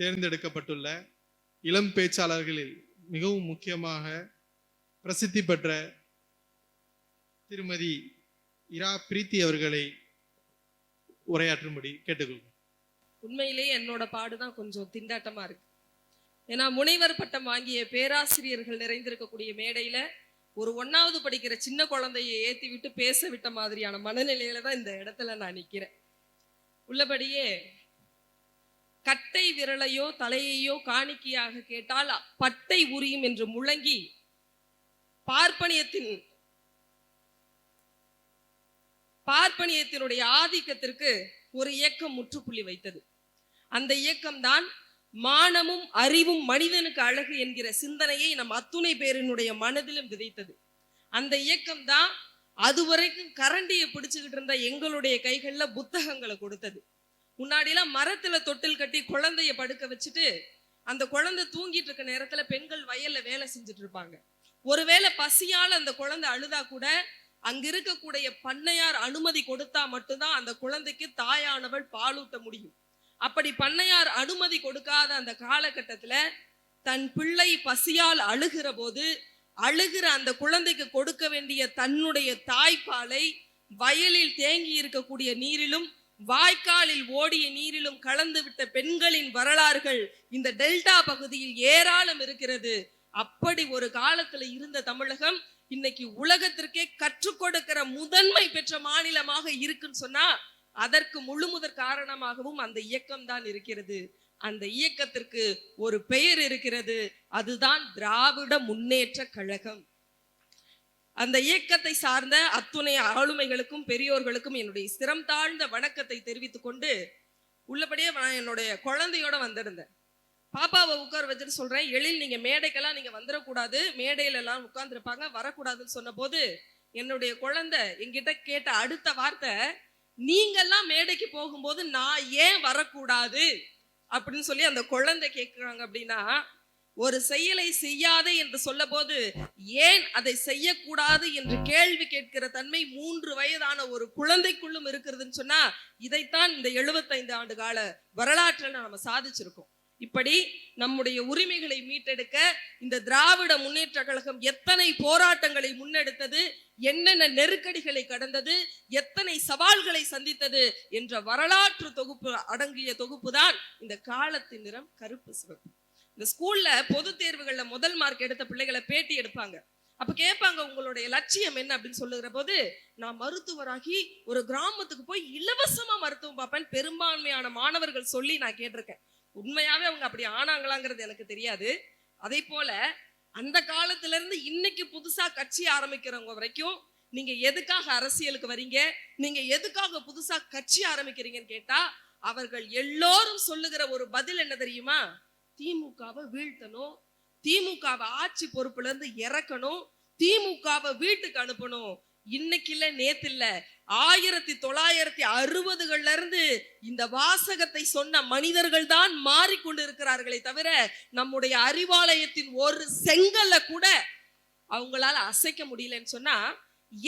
தேர்ந்தெடுக்கப்பட்டுள்ள இளம் பேச்சாளர்களில் மிகவும் முக்கியமாக பிரசித்தி பெற்ற திருமதி இரா பிரீத்தி அவர்களை உரையாற்றும்படி கேட்டுக்கொள்வோம் உண்மையிலேயே என்னோட பாடுதான் கொஞ்சம் திண்டாட்டமா இருக்கு. ஏன்னா முனைவர் பட்டம் வாங்கிய பேராசிரியர்கள் நிறைந்திருக்கக்கூடிய மேடையில ஒரு ஒன்னாவது படிக்கிற சின்ன குழந்தையை ஏத்தி விட்டு பேச விட்ட மாதிரியான மனநிலையில தான் இந்த இடத்துல நான் நிக்கிறேன். உள்ளபடியே கட்டை விரலையோ தலையையோ காணிக்கையாக கேட்டால் பட்டை உரியும் என்று முழங்கி பார்ப்பனியத்தின் பார்ப்பனியத்தினுடைய ஆதிக்கத்திற்கு ஒரு இயக்கம் முற்றுப்புள்ளி வைத்தது. அந்த இயக்கம்தான் மானமும் அறிவும் மனிதனுக்கு அழகு என்கிற சிந்தனையை நம் அத்துணை பேரினுடைய மனதிலும் விதைத்தது. அந்த இயக்கம் தான் அதுவரைக்கும் கரண்டியை பிடிச்சுக்கிட்டு இருந்த எங்களுடைய கைகளில் புத்தகங்களை கொடுத்தது. முன்னாடிலாம் மரத்துல தொட்டில் கட்டி குழந்தைய படுக்க வச்சுட்டு அந்த குழந்தை தூங்கிட்டு இருக்க நேரத்துல பெண்கள் வயல்ல வேலை செஞ்சுட்டு இருப்பாங்க. ஒருவேளை பசியால அந்த குழந்தை அழுதா கூட அங்க இருக்கக்கூடிய பண்ணையார் அனுமதி கொடுத்தா மட்டும்தான் அந்த குழந்தைக்கு தாயானவள் பாலூட்ட முடியும். அப்படி பண்ணையார் அனுமதி கொடுக்காத அந்த காலகட்டத்துல தன் பிள்ளை பசியால் அழுகிற போது அழுகிற அந்த குழந்தைக்கு கொடுக்க வேண்டிய தன்னுடைய தாய்ப்பாலை வயலில் தேங்கி இருக்கக்கூடிய நீரிலும் வாய்க்காலில் ஓடிய நீரிலும் கலந்து விட்ட பெண்களின் வரலாறுகள் இந்த டெல்டா பகுதியில் ஏராளம் இருக்கிறது. அப்படி ஒரு காலத்துல இருந்த தமிழகம் இன்னைக்கு உலகத்திற்கே கற்றுக் கொடுக்கிற முதன்மை பெற்ற மாநிலமாக இருக்குன்னு சொன்னா அதற்கு முழு முதற் காரணமாகவும் அந்த இயக்கம் தான் இருக்கிறது. அந்த இயக்கத்திற்கு ஒரு பெயர் இருக்கிறது. அதுதான் திராவிட முன்னேற்ற கழகம். அந்த இயக்கத்தை சார்ந்த அத்துணை ஆளுமைகளுக்கும் பெரியோர்களுக்கும் என்னுடைய சிரம் தாழ்ந்த வணக்கத்தை தெரிவித்துக் கொண்டு உள்ளபடியே நான் என்னுடைய குழந்தையோட வந்திருந்தேன். பாப்பாவை உட்கார வச்சுட்டு சொல்றேன் எழில் நீங்க மேடைக்கெல்லாம் நீங்க வந்துடக்கூடாது. மேடையில எல்லாம் உட்கார்ந்துருப்பாங்க வரக்கூடாதுன்னு சொன்ன போது என்னுடைய குழந்தை என்கிட்ட கேட்ட அடுத்த வார்த்தை நீங்கெல்லாம் மேடைக்கு போகும்போது நான் ஏன் வரக்கூடாது? அப்படின்னு சொல்லி அந்த குழந்தை கேட்குறாங்க அப்படின்னா ஒரு செயலை செய்யாதே என்று சொல்ல போது ஏன் அதை செய்யக்கூடாது என்று கேள்வி கேட்கிற தன்மை மூன்று வயதான ஒரு குழந்தைக்குள்ளும் இருக்கிறதுன்னு சொன்னா இதைத்தான் இந்த 75 ஆண்டு கால வரலாற்றில் நாம சாதிச்சிருக்கோம். இப்படி நம்முடைய உரிமைகளை மீட்டெடுக்க இந்த திராவிட முன்னேற்ற கழகம் எத்தனை போராட்டங்களை முன்னெடுத்தது என்னென்ன நெருக்கடிகளை கடந்தது எத்தனை சவால்களை சந்தித்தது என்ற வரலாற்று தொகுப்பு அடங்கிய தொகுப்பு தான் இந்த காலத்தின் நிறம் கருப்பு சிவப்பு. இந்த ஸ்கூல்ல பொது தேர்வுகள்ல முதல் மார்க் எடுத்த பிள்ளைகளை பேட்டி எடுப்பாங்க. அப்ப கேட்பாங்க உங்களுடைய லட்சியம் என்ன? அப்படின்னு சொல்லுகிற போது நான் மருத்துவராகி ஒரு கிராமத்துக்கு போய் இலவசமா மருத்துவம் பார்ப்பேன். பெரும்பான்மையான மாணவர்கள் சொல்லி நான் கேட்டிருக்கேன். உண்மையாவே அவங்க அப்படி ஆனாங்களாங்கிறது எனக்கு தெரியாது. அதே போல அந்த காலத்துல இருந்து இன்னைக்கு புதுசா கட்சி ஆரம்பிக்கிறவங்க வரைக்கும் நீங்க எதுக்காக அரசியலுக்கு வரீங்க? நீங்க எதுக்காக புதுசா கட்சி ஆரம்பிக்கிறீங்கன்னு கேட்டா அவர்கள் எல்லோரும் சொல்லுகிற ஒரு பதில் என்ன தெரியுமா? திமுகவை வீழ்த்தணும் திமுகவை ஆட்சி பொறுப்புல இருந்து இறக்கணும் திமுகவை வீட்டுக்கு அனுப்பணும். இன்னைக்கு இல்ல நேத்து இல்ல ஆயிரத்தி தொள்ளாயிரத்தி அறுபதுகள்ல இருந்து இந்த வாசகத்தை சொன்ன மனிதர்கள் தான் மாறிக்கொண்டு இருக்கிறார்களே தவிர நம்முடைய அறிவாலயத்தின் ஒரு செங்கல்ல கூட அவங்களால அசைக்க முடியலன்னு சொன்னா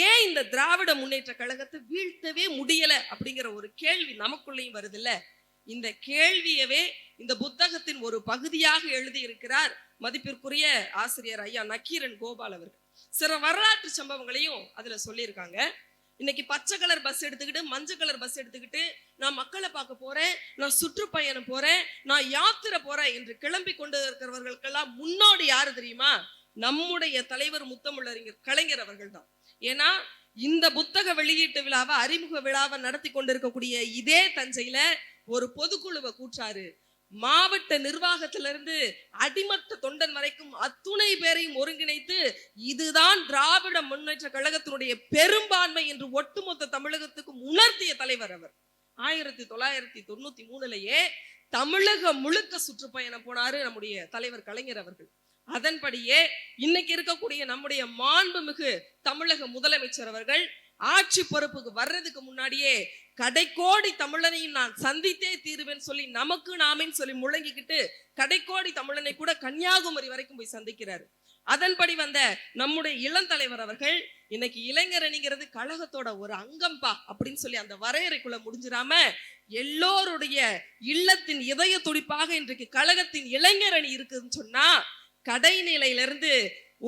ஏன் இந்த திராவிட முன்னேற்ற கழகத்தை வீழ்த்தவே முடியல அப்படிங்கிற ஒரு கேள்வி நமக்குள்ளேயும் வருது இல்ல இந்த கேள்வியவே இந்த புத்தகத்தின் ஒரு பகுதியாக எழுதியிருக்கிறார் மதிப்பிற்குரிய ஆசிரியர் ஐயா நக்கீரன் கோபால் அவர்கள். சில வரலாற்று சம்பவங்களையும் அதுல சொல்லியிருக்காங்க. இன்னைக்கு பச்சை கலர் பஸ் எடுத்துக்கிட்டு மஞ்சள் கலர் பஸ் எடுத்துக்கிட்டு நான் மக்களை பார்க்க போறேன் நான் சுற்றுப்பயணம் போறேன் நான் யாத்திரை போறேன் என்று கிளம்பி கொண்டு இருக்கிறவர்களுக்கெல்லாம் முன்னோடி யாரு தெரியுமா? நம்முடைய தலைவர் முத்தமிழறிஞர் கலைஞர் அவர்கள் தான் ஏன்னா இந்த புத்தக வெளியீட்டு விழாவை அறிமுக விழாவை நடத்தி கொண்டிருக்கக்கூடிய இதே தஞ்சையில ஒரு பொதுக்குழுவை கூற்றாரு மாவட்ட நிர்வாகத்திலிருந்து அடிமட்ட தொண்டன் வரைக்கும் அத்துணை பேரையும் ஒருங்கிணைத்து இதுதான் திராவிட முன்னேற்ற கழகத்தினுடைய பெரும்பான்மை என்று ஒட்டுமொத்த தமிழகத்துக்கும் உணர்த்திய தலைவர் அவர். ஆயிரத்தி தொள்ளாயிரத்தி தொண்ணூத்தி மூணுலயே தமிழகம் முழுக்க சுற்றுப்பயணம் போனாரு நம்முடைய தலைவர் கலைஞர் அவர்கள். அதன்படியே இன்னைக்கு இருக்கக்கூடிய நம்முடைய மாண்புமிகு தமிழக முதலமைச்சர் அவர்கள் ஆட்சி பொறுப்புக்கு வர்றதுக்கு முன்னாடியே கடைக்கோடி தமிழனையும் நான் சந்தித்தே தீருவேன் சொல்லி நமக்கு நாமேன்னு சொல்லி முழங்கிக்கிட்டு கடைக்கோடி தமிழனை கூட கன்னியாகுமரி வரைக்கும் போய் சந்திக்கிறாரு. அதன்படி வந்த நம்முடைய இளந்தலைவர் அவர்கள் இன்னைக்கு இளைஞர் அணிங்கிறது கழகத்தோட ஒரு அங்கம்பா அப்படின்னு சொல்லி அந்த வரையறைக்குள்ள முடிஞ்சிடாம எல்லோருடைய இல்லத்தின் இதய துடிப்பாக இன்றைக்கு கழகத்தின் இளைஞர் அணி இருக்குதுன்னு சொன்னா கடைநிலையிலிருந்து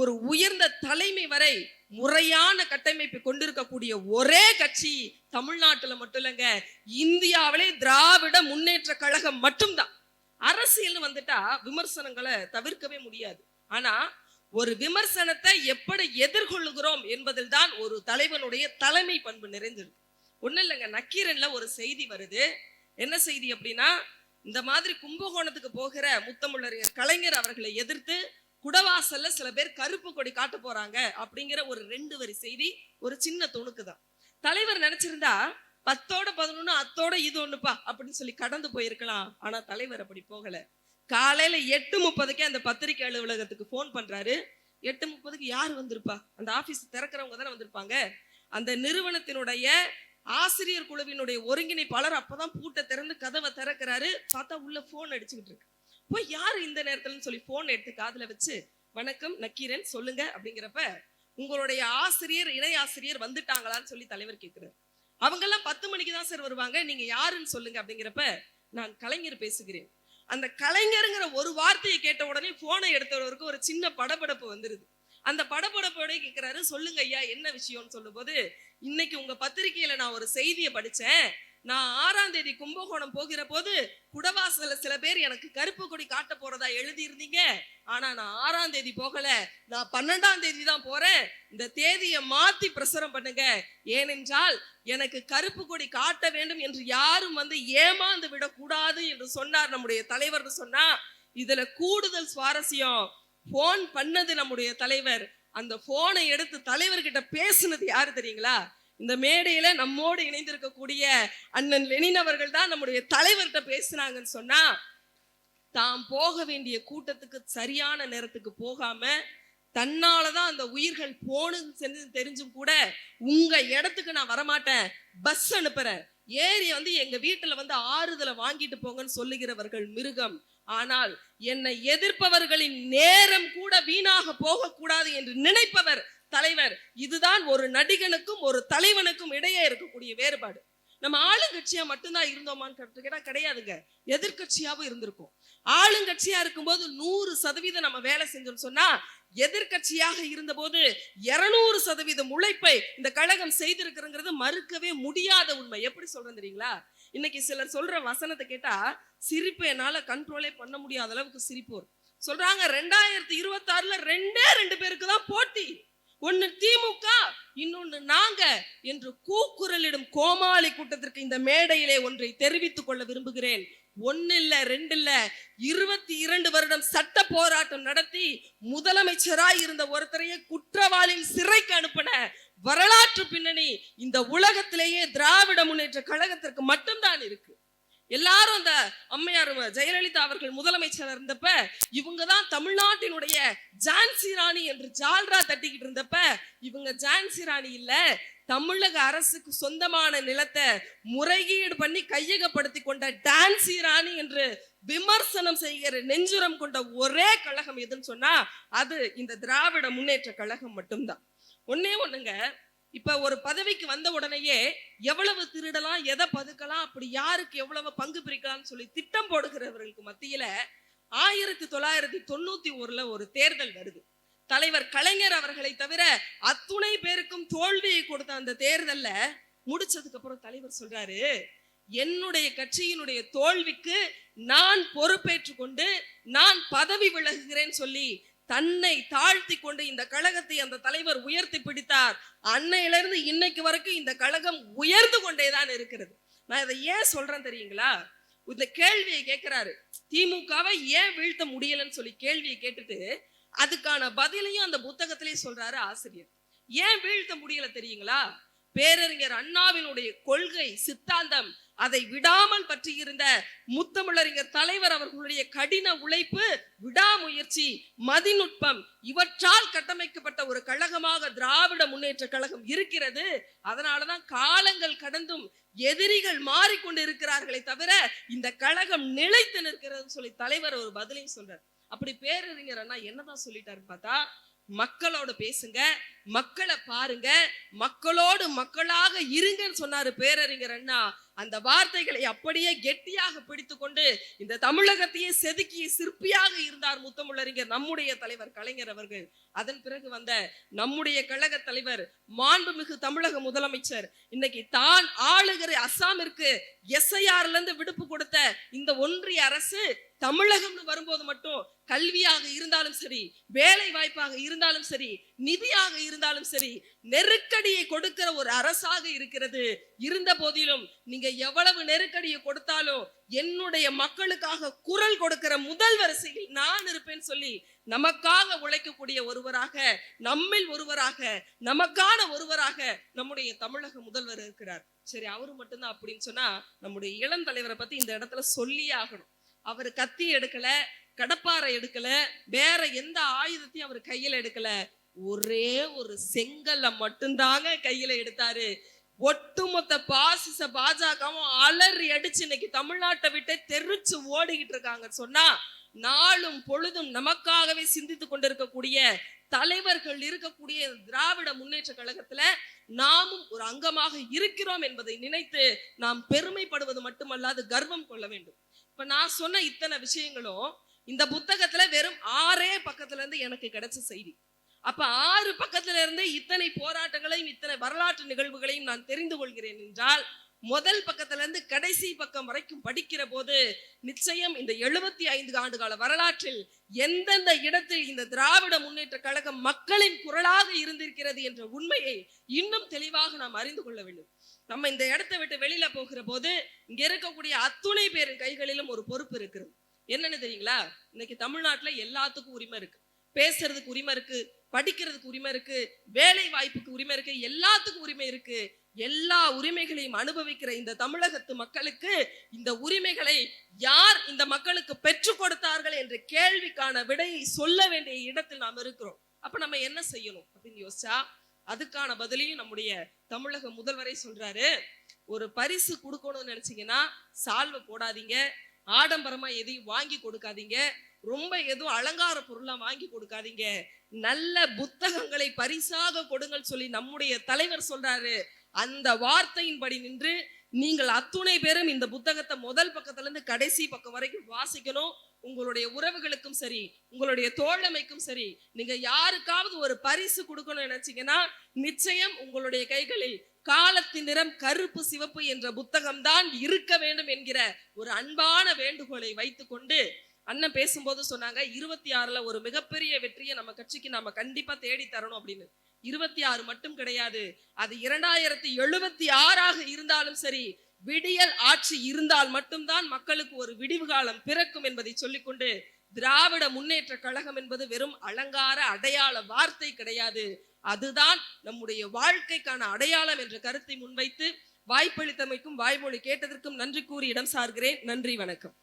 ஒரு உயர்ந்த தலைமை வரை முறையான கட்டமைப்பை கொண்டிருக்கக்கூடிய ஒரே கட்சி தமிழ்நாட்டுல மட்டும் இல்லைங்க. இந்தியாவிலே திராவிட முன்னேற்ற கழகம் மட்டும்தான். அரசியல்னு வந்துட்டா விமர்சனங்களை தவிர்க்கவே முடியாது. ஆனா ஒரு விமர்சனத்தை எப்படி எதிர்கொள்ளுகிறோம் என்பதில் தான் ஒரு தலைவனுடைய தலைமை பண்பு நிறைந்திருக்கு. ஒன்றும் இல்லைங்க நக்கீரன்ல ஒரு செய்தி வருது. என்ன செய்தி அப்படின்னா இந்த மாதிரி கும்பகோணத்துக்கு போகிற முத்தமிழறிஞர் கலைஞர் அவர்களை எதிர்த்து குடவாசல்ல சில பேர் கருப்பு கொடி காட்ட போறாங்க அப்படிங்கிற ஒரு ரெண்டு வரி செய்தி ஒரு சின்ன துணுக்கு தான் தலைவர் நினைச்சிருந்தா பத்தோட பதினொன்னு அத்தோட இது ஒண்ணுப்பா அப்படின்னு சொல்லி கடந்து போயிருக்கலாம். ஆனா தலைவர் அப்படி போகல. காலையில எட்டு முப்பதுக்கே அந்த பத்திரிகை அலுவலகத்துக்கு போன் பண்றாரு. எட்டு முப்பதுக்கு யார் வந்திருப்பா? அந்த ஆபீஸ் திறக்கிறவங்க தானே வந்திருப்பாங்க. அந்த நிறுவனத்தினுடைய ஆசிரியர் குழுவினுடைய ஒருங்கிணைப்பாளர் அப்பதான் பூட்டை திறந்து கதவை திறக்கிறாரு. பார்த்தா உள்ள போன் அடிச்சுக்கிட்டு இருக்கு. போய் யாரு இந்த நேரத்துலன்னு சொல்லி போன் எடுத்து காதுல வச்சு வணக்கம் நக்கீரன் சொல்லுங்க அப்படிங்கிறப்ப உங்களுடைய ஆசிரியர் இணை ஆசிரியர் வந்துட்டாங்களான்னு சொல்லி தலைவர் கேட்கிறார் அவங்க எல்லாம் பத்து மணிக்கு தான் சார் வருவாங்க நீங்க யாருன்னு சொல்லுங்க அப்படிங்கிறப்ப நான் கலைஞர் பேசுகிறேன். அந்த கலைஞருங்கிற ஒரு வார்த்தையை கேட்ட உடனே போனை எடுத்தவருக்கு ஒரு சின்ன படபடப்பு வந்துருது. அந்த படபடப்போட கேட்கிறாரு சொல்லுங்க ஐயா என்ன விஷயம்னு சொல்லும்போது இன்னைக்கு உங்க பத்திரிகையில நான் ஒரு செய்தியை படிச்சேன் நான் ஆறாம் தேதி கும்பகோணம் போகிற போது குடவாசல சில பேர் எனக்கு கருப்பு கொடி காட்ட போறதா எழுதியிருந்தீங்க. ஆனா நான் ஆறாம் தேதி போகல. நான் பன்னெண்டாம் தேதி தான் போறேன். இந்த தேதியை மாத்தி பிரசுரம் பண்ணுங்க. ஏனென்றால் எனக்கு கருப்பு கொடி காட்ட வேண்டும் என்று யாரும் வந்து ஏமாந்து விடக்கூடாது என்று சொன்னார் நம்முடைய தலைவர் சொன்னா இதுல கூடுதல் சுவாரஸ்யம். போன் பண்ணது நம்முடைய தலைவர். அந்த போனை எடுத்து தலைவர்கிட்ட பேசுனது யாரு தெரியுங்களா? இந்த மேடையில நம்மோடு இணைந்திருக்கக்கூடிய அண்ணன் லெனின் அவர்கள் தான் நம்முடைய தலைவர்கிட்ட பேசுனாங்கன்னு சொன்னா தாம் போக வேண்டிய கூட்டத்துக்கு சரியான நேரத்துக்கு போகாம தன்னாலதான் அந்த உயிர்கள் போனது சென்று தெரிஞ்சும் கூட உங்க இடத்துக்கு நான் வரமாட்டேன். பஸ் அனுப்புறேன். ஏறி வந்து எங்க வீட்டுல வந்து ஆறுதலை வாங்கிட்டு போங்கன்னு சொல்லுகிறவர்கள் மிருகம். ஆனால் என்னை எதிர்ப்பவர்களின் நேரம் கூட வீணாக போகக்கூடாது என்று நினைப்பவர் தலைவர். இதுதான் ஒரு நடிகனுக்கும் ஒரு தலைவனுக்கும் இடையே இருக்கக்கூடிய வேறுபாடு. நம்ம ஆளுங்கட்சியா மட்டும்தான் இருந்தோமான்னு கேட்டு கேட்டா கிடையாதுங்க. எதிர்க்கட்சியாவும் இருந்திருக்கும். ஆளுங்கட்சியா இருக்கும்போது நூறு சதவீதம் நம்ம வேலை செஞ்சோம்னு சொன்னா எதிர்க்கட்சியாக இருந்தபோது இருநூறு சதவீதம் உழைப்பை இந்த கழகம் செய்திருக்கிறங்கிறது மறுக்கவே முடியாத உண்மை. எப்படி சொல்றேன் தெரியுங்களா? இன்னைக்கு சிலர் சொல்ற வசனத்தை கேட்டா சிரிப்பு என்னால கண்ட்ரோலே பண்ண முடியாத அளவுக்கு சிரிப்பு சொல்றாங்க ரெண்டாயிரத்தி இருபத்தி ஆறுல ரெண்டே ரெண்டு பேருக்கு தான் போட்டி. ஒன்னு திமுக இன்னொன்னு நாங்க என்று கூக்குரலிடும் கோமாளி கூட்டத்திற்கு இந்த மேடையிலே ஒன்றை தெரிவித்துக் கொள்ள விரும்புகிறேன். ஒன்னு இல்ல ரெண்டு இல்ல இருபத்தி இரண்டு வருடம் சட்ட போராட்டம் நடத்தி முதலமைச்சராய் இருந்த ஒருத்தரையே குற்றவாளியின் சிறைக்கு அனுப்பின வரலாற்று பின்னணி இந்த உலகத்திலேயே திராவிட முன்னேற்ற கழகத்திற்கு மட்டும்தான் இருக்கு. எல்லாரும் அந்த அம்மையார் ஜெயலலிதா அவர்கள் முதலமைச்சர் இருந்தப்ப இவங்க தான் தமிழ்நாட்டினுடைய ஜான்சி ராணி என்று ஜால்ரா தட்டிக்கிட்டு இருந்தப்ப இவங்க ஜான்சி ராணி இல்ல தமிழக அரசுக்கு சொந்தமான நிலத்தை முறைகீடு பண்ணி கையகப்படுத்தி கொண்ட டான்சி ராணி என்று விமர்சனம் செய்கிற நெஞ்சுரம் கொண்ட ஒரே கழகம் எதுன்னு சொன்னா அது இந்த திராவிட முன்னேற்ற கழகம் மட்டும்தான். ஒன்னே ஒண்ணுங்க இப்ப ஒரு பதவிக்கு வந்த உடனேயே எவ்வளவு திருடலாம் எதை பதுக்கலாம் அப்படி யாருக்கு எவ்வளவு பங்கு பிரிக்கலாம்னு சொல்லி திட்டம் போடுகிறவர்களுக்கு மத்தியில ஆயிரத்தி தொள்ளாயிரத்தி தொண்ணூத்தி ஒருல ஒரு தேர்தல் வருது. தலைவர் கலைஞர் அவர்களை தவிர அத்துணை பேருக்கும் தோல்வியை கொடுத்த அந்த தேர்தல்ல முடிச்சதுக்கு அப்புறம் தலைவர் சொல்றாரு என்னுடைய கட்சியினுடைய தோல்விக்கு நான் பொறுப்பேற்று கொண்டு நான் பதவி விலகுகிறேன் சொல்லி தன்னை தாழ்த்தி கொண்டு இந்த கழகத்தை அந்த தலைவர் உயர்த்தி பிடித்தார். அன்னையிலிருந்து இன்னைக்கு வரைக்கும் இந்த கழகம் உயர்ந்து கொண்டேதான் இருக்கிறது. நான் இதை ஏன் சொல்றேன் தெரியுங்களா? இந்த கேள்வியை கேட்கிறாரு. திமுகவை ஏன் வீழ்த்த முடியலன்னு சொல்லி கேள்வியை கேட்டுட்டு அதுக்கான பதிலையும் அந்த புத்தகத்திலேயே சொல்றாரு ஆசிரியர். ஏன் வீழ்த்த முடியல தெரியுங்களா? பேரறிஞர் அண்ணாவினுடைய கொள்கை சித்தாந்தம் அதை விடாமல் பற்றியிருந்த முத்தமிழறிஞர் தலைவர் அவர்களுடைய கடின உழைப்பு விடாமுயற்சி மதிநுட்பம் இவற்றால் கட்டமைக்கப்பட்ட ஒரு கழகமாக திராவிட முன்னேற்ற கழகம் இருக்கிறது. அதனாலதான் காலங்கள் கடந்தும் எதிரிகள் மாறிக்கொண்டு இருக்கிறார்களே தவிர இந்த கழகம் நிலைத்து நிற்கிறது சொல்லி தலைவர் ஒரு பதிலையும் சொல்றார். அப்படி பேரறிஞர் அண்ணா என்னதான் சொல்லிட்டாரு பார்த்தா மக்களோட பேசுங்க மக்களை பாருங்க மக்களோடு மக்களாக இருங்கன்னு சொன்னாரு பேரறிஞர் அண்ணா. அந்த வார்த்தைகளை அப்படியே கெட்டியாக பிடித்து கொண்டு இந்த தமிழகத்தையே செதுக்கி சிற்பியாக இருந்தார் முத்தமிழறிஞர் நம்முடைய தலைவர் கலைஞர் அவர்கள். அதன் பிறகு வந்த நம்முடைய கழக தலைவர் மாண்புமிகு தமிழக முதலமைச்சர் இன்னைக்கு தான் ஆளுகிற அஸ்ஸாமிற்கு எஸ்ஐஆர்ல இருந்து விடுப்பு கொடுத்த இந்த ஒன்றிய அரசு தமிழகம்னு வரும்போது மட்டும் கல்வியாக இருந்தாலும் சரி வேலை வாய்ப்பாக இருந்தாலும் சரி நிதியாக இருந்தாலும் சரி நெருக்கடியை கொடுக்கிற ஒரு அரசாக இருக்கிறது. இருந்த போதிலும் நீங்க எவ்வளவு நெருக்கடியை கொடுத்தாலும் என்னுடைய மக்களுக்காக குரல் கொடுக்கிற முதல் வரிசையில் நான் இருப்பேன் சொல்லி நமக்காக உழைக்கக்கூடிய ஒருவராக நம்மில் ஒருவராக நமக்கான ஒருவராக நம்முடைய தமிழக முதல்வர் இருக்கிறார். சரி அவரு மட்டும்தான் அப்படின்னு சொன்னா நம்முடைய இளம் தலைவரை பத்தி இந்த இடத்துல சொல்லி ஆகணும். அவர் கத்தி எடுக்கல கடப்பாறை எடுக்கல வேற எந்த ஆயுதத்தையும் அவர் கையில எடுக்கல. ஒரே ஒரு செங்கல்ல மட்டும்தாங்க கையில எடுத்தாரு. ஒட்டுமொத்த பாசிச பாஜகவும் அலறி அடிச்சு இன்னைக்கு தமிழ்நாட்டை விட்டு தெரிச்சு ஓடிக்கிட்டு இருக்காங்க. சொன்னா நாளும் பொழுதும் நமக்காகவே சிந்தித்து கொண்டிருக்கக்கூடிய தலைவர்கள் இருக்கக்கூடிய திராவிட முன்னேற்ற கழகத்துல நாமும் ஒரு அங்கமாக இருக்கிறோம் என்பதை நினைத்து நாம் பெருமைப்படுவது மட்டுமல்லாது கர்வம் கொள்ள வேண்டும். இப்ப நான் சொன்ன இத்தனை விஷயங்களும் இந்த புத்தகத்துல வெறும் ஆறே பக்கத்துல இருந்து எனக்கு கிடைச்ச செய்தி. அப்ப ஆறு பக்கத்துல இருந்து இத்தனை போராட்டங்களையும் இத்தனை வரலாற்று நிகழ்வுகளையும் நான் தெரிந்து கொள்கிறேன் என்றால் முதல் பக்கத்துல இருந்து கடைசி பக்கம் வரைக்கும் படிக்கிற போது நிச்சயம் இந்த எழுபத்தி ஐந்து ஆண்டு கால வரலாற்றில் எந்தெந்த இடத்தில் இந்த திராவிட முன்னேற்ற கழகம் மக்களின் குரலாக இருந்திருக்கிறது என்ற உண்மையை இன்னும் தெளிவாக நாம் அறிந்து கொள்ள வேண்டும். நம்ம இந்த இடத்தை விட்டு வெளியில போகிற போது இங்க இருக்கக்கூடிய அத்துணை பேரின் கைகளிலும் ஒரு பொறுப்பு இருக்கிறது. என்னன்னு தெரியுங்களா? இன்னைக்கு தமிழ்நாட்டுல எல்லாத்துக்கும் உரிமை இருக்கு. பேசுறதுக்கு உரிமை இருக்கு படிக்கிறதுக்கு உரிமை இருக்கு வேலை வாய்ப்புக்கு உரிமை இருக்கு எல்லாத்துக்கும் உரிமை இருக்கு. எல்லா உரிமைகளையும் அனுபவிக்கிற இந்த தமிழகத்து மக்களுக்கு இந்த உரிமைகளை யார் இந்த மக்களுக்கு பெற்றுக் கொடுத்தார்கள் என்ற கேள்விக்கான விடையை சொல்ல வேண்டிய இடத்தில் நாம் இருக்கிறோம். அப்ப நம்ம என்ன செய்யணும் அப்படின்னு யோசிச்சா அதுக்கான பதிலையும் நம்முடைய தமிழக முதல்வரை சொல்றாரு. ஒரு பரிசு கொடுக்கணும்னு நினைச்சீங்கன்னா சால்வை போடாதீங்க. ஆடம்பரமா எதையும் வாங்கி கொடுக்காதீங்க. ரொம்ப எதுவும் அலங்கார பொருளா வாங்கி கொடுக்காதீங்க. நல்ல புத்தகங்களை பரிசாக கொடுங்கள் சொல்லி நம்முடைய தலைவர் சொல்றாரு. அந்த வார்த்தையின்படி நின்று நீங்கள் அத்துணை பேரும் இந்த புத்தகத்தை முதல் பக்கத்துல இருந்து கடைசி பக்கம் வரைக்கும் வாசிக்கணும். உங்களுடைய உறவுகளுக்கும் சரி உங்களுடைய தோழமைக்கும் சரி நீங்க யாருக்காவது ஒரு பரிசு கொடுக்கணும்னு நினைச்சீங்கன்னா நிச்சயம் உங்களுடைய கைகளில் காலத்தின் நிறம் கருப்பு சிவப்பு என்ற புத்தகம் தான் இருக்க வேண்டும் என்கிற ஒரு அன்பான வேண்டுகோளை வைத்துக்கொண்டு அண்ணன் பேசும்போது சொன்னாங்க இருபத்தி ஆறுல ஒரு மிகப்பெரிய வெற்றியை நம்ம கட்சிக்கு நாம கண்டிப்பா தேடி தரணும் அப்படின்னு. இருபத்தி ஆறு மட்டும் கிடையாது அது இரண்டாயிரத்தி எழுபத்தி ஆறாக இருந்தாலும் சரி விடியல் ஆட்சி இருந்தால் மட்டும்தான் மக்களுக்கு ஒரு விடிவு காலம் பிறக்கும் என்பதை சொல்லிக்கொண்டு திராவிட முன்னேற்ற கழகம் என்பது வெறும் அலங்கார அடையாள வார்த்தை கிடையாது. அதுதான் நம்முடைய வாழ்க்கைக்கான அடையாளம் என்ற கருத்தை முன்வைத்து வாய்ப்பளித்தமைக்கும் வாய்மொழி கேட்டதற்கும் நன்றி கூறி இடம் சார்கிறேன். நன்றி வணக்கம்.